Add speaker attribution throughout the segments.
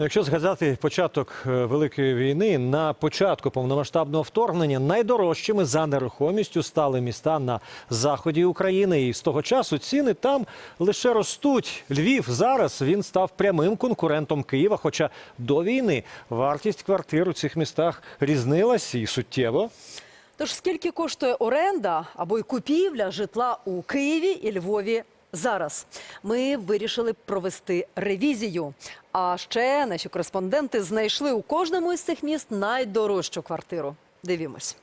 Speaker 1: Ну, Якщо згадати початок е, Великої війни, на початку повномасштабного вторгнення найдорожчими за нерухомістю стали міста на заході України. І з того часу ціни там лише ростуть. Львів зараз він став прямим конкурентом Києва. Хоча до війни вартість квартир у цих містах різнилась і суттєво.
Speaker 2: Тож скільки коштує оренда або й купівля житла у Києві і Львові зараз? Ми вирішили провести ревізію. А ще наші кореспонденти знайшли у кожному із цих міст найдорожчу квартиру. Дивімось.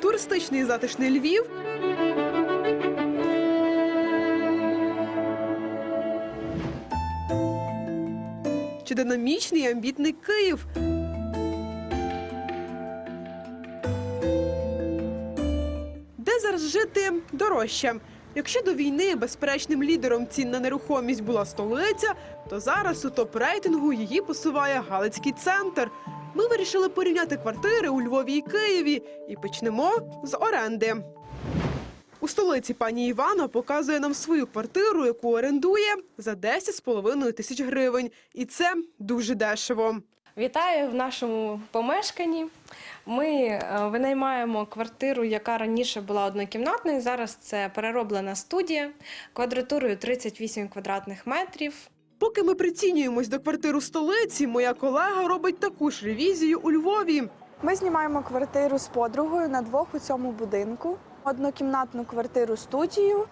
Speaker 3: Туристичний затишний Львів. Чи динамічний і амбітний Київ? Де зараз жити дорожче? Якщо до війни безперечним лідером цін на нерухомість була столиця, то зараз у топ-рейтингу її посуває Галицький центр. Ми вирішили порівняти квартири у Львові і Києві і почнемо з оренди. У столиці пані Івана показує нам свою квартиру, яку орендує за 10,5 тисяч гривень. І це дуже дешево.
Speaker 4: Вітаю в нашому помешканні. Ми е, винаймаємо квартиру, яка раніше була однокімнатною. Зараз це перероблена студія квадратурою 38 квадратних метрів.
Speaker 3: Поки ми прицінюємось до квартир у столиці, моя колега робить таку ж ревізію у Львові.
Speaker 5: Ми знімаємо квартиру з подругою на двох у цьому будинку, однокімнатну квартиру студію.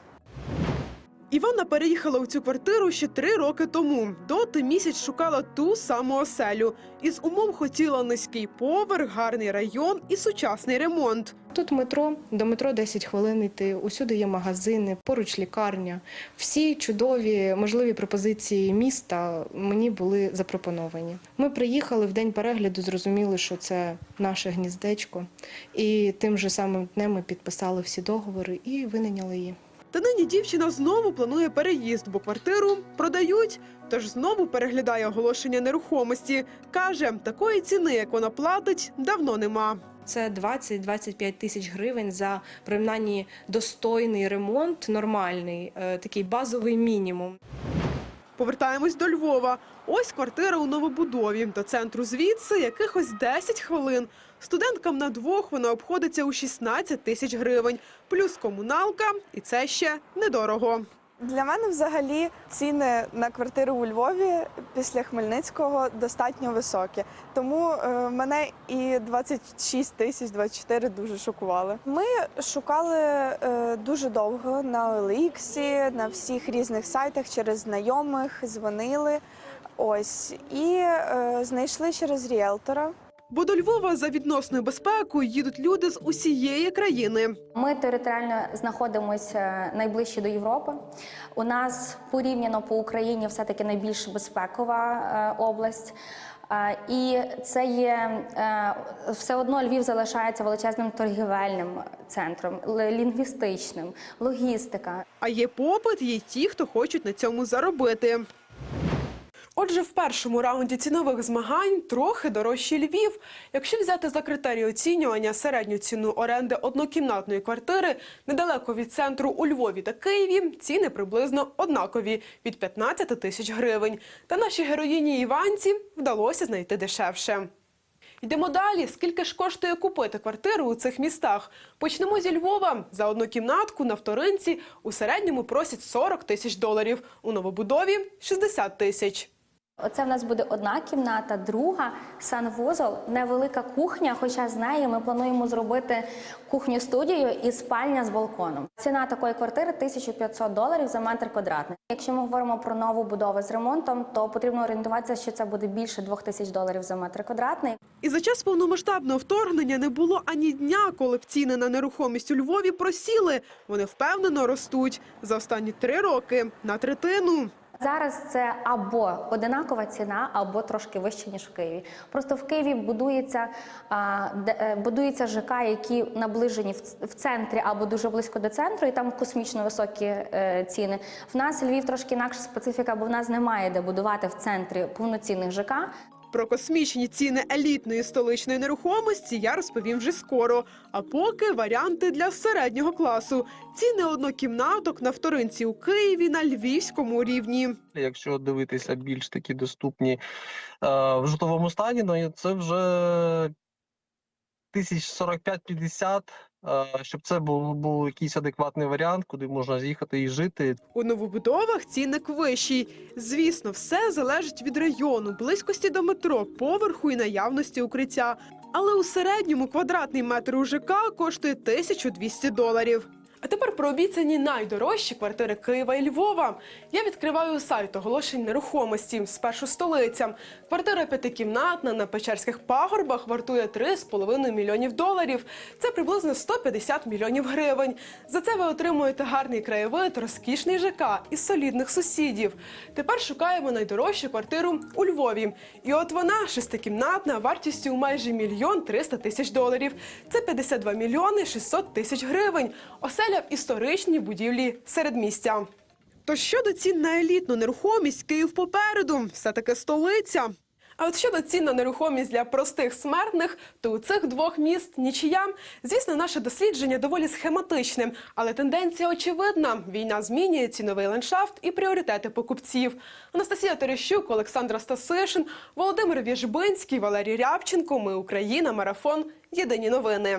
Speaker 3: Івана переїхала у цю квартиру ще три роки тому. Доти місяць шукала ту саму оселю. Із умов хотіла низький поверх, гарний район і сучасний ремонт.
Speaker 4: Тут метро, до метро 10 хвилин йти. Усюди є магазини, поруч лікарня. Всі чудові можливі пропозиції міста мені були запропоновані. Ми приїхали в день перегляду, зрозуміли, що це наше гніздечко. І тим же самим днем ми підписали всі договори і винайняли її.
Speaker 3: Та нині дівчина знову планує переїзд, бо квартиру продають. Тож знову переглядає оголошення нерухомості. Каже, такої ціни, як вона платить, давно нема.
Speaker 4: Це 20-25 тисяч гривень за принаймні достойний ремонт, нормальний, е, такий базовий мінімум.
Speaker 3: Повертаємось до Львова. Ось квартира у новобудові. До центру звідси якихось 10 хвилин. Студенткам на двох вона обходиться у 16 тисяч гривень, плюс комуналка, і це ще недорого.
Speaker 5: Для мене взагалі ціни на квартиру у Львові після Хмельницького достатньо високі. Тому е, мене і 26 тисяч 24 дуже шокували. Ми шукали е, дуже довго на OLX, на всіх різних сайтах через знайомих, дзвонили. Ось і е, знайшли через ріелтора.
Speaker 3: Бо до Львова за відносною безпекою їдуть люди з усієї країни.
Speaker 6: Ми територіально знаходимося найближче до Європи. У нас порівняно по Україні все-таки найбільш безпекова е, область. Е, І це є е, все одно Львів залишається величезним торгівельним центром, лінгвістичним, логістика.
Speaker 3: А є попит, є ті, хто хочуть на цьому заробити. Отже, в першому раунді цінових змагань трохи дорожчий Львів. Якщо взяти за критерії оцінювання середню ціну оренди однокімнатної квартири недалеко від центру у Львові та Києві, ціни приблизно однакові від 15 тисяч гривень. Та нашій героїні Іванці вдалося знайти дешевше. Йдемо далі. Скільки ж коштує купити квартиру у цих містах? Почнемо зі Львова. За однокімнатку на вторинці у середньому просять 40 тисяч доларів. У новобудові 60 тисяч.
Speaker 6: Оце в нас буде одна кімната, друга санвузол, невелика кухня. Хоча з неї ми плануємо зробити кухню студію і спальня з балконом. Ціна такої квартири 1500 доларів за метр квадратний. Якщо ми говоримо про нову будову з ремонтом, то потрібно орієнтуватися, що це буде більше 2000 доларів за метр квадратний.
Speaker 3: І за час повномасштабного вторгнення не було ані дня, коли б ціни на нерухомість у Львові просіли. Вони впевнено ростуть за останні три роки на третину.
Speaker 6: Зараз це або одинакова ціна, або трошки вище ніж в Києві. Просто в Києві будується де- е, будується ЖК, які наближені в, в центрі або дуже близько до центру, і там космічно високі е, ціни. В нас Львів трошки інакша специфіка, бо в нас немає де будувати в центрі повноцінних ЖК.
Speaker 3: Про космічні ціни елітної столичної нерухомості я розповім вже скоро. А поки варіанти для середнього класу. Ціни однокімнаток на вторинці у Києві на львівському рівні.
Speaker 7: Якщо дивитися більш такі доступні е, в житловому стані, ну це вже тисяч 45-50, е, щоб це був, був якийсь адекватний варіант, куди можна з'їхати і жити.
Speaker 3: У новобудовах цінник вищий. Звісно, все залежить від району, близькості до метро, поверху і наявності укриття. Але у середньому квадратний метр у ЖК коштує 1200 доларів. А тепер про обіцяні найдорожчі квартири Києва і Львова. Я відкриваю сайт оголошень нерухомості. Спершу столиця. Квартира п'ятикімнатна на Печерських пагорбах вартує 3,5 мільйонів доларів. Це приблизно 150 мільйонів гривень. За це ви отримуєте гарний краєвид, розкішний ЖК і солідних сусідів. Тепер шукаємо найдорожчу квартиру у Львові. І от вона шестикімнатна, вартістю майже мільйон 300 тисяч доларів. Це 52 мільйони 600 тисяч гривень. Оселя в історичній будівлі середмістя. Тож щодо цін на елітну нерухомість, Київ попереду, все-таки столиця. А от щодо цін на нерухомість для простих смертних, то у цих двох міст нічия. Звісно, наше дослідження доволі схематичне, але тенденція очевидна. Війна змінює ціновий ландшафт і пріоритети покупців. Анастасія Терещук, Олександра Стасишин, Володимир Вєжбинський, Валерій Рябченко. Ми Україна. Марафон. Єдині новини.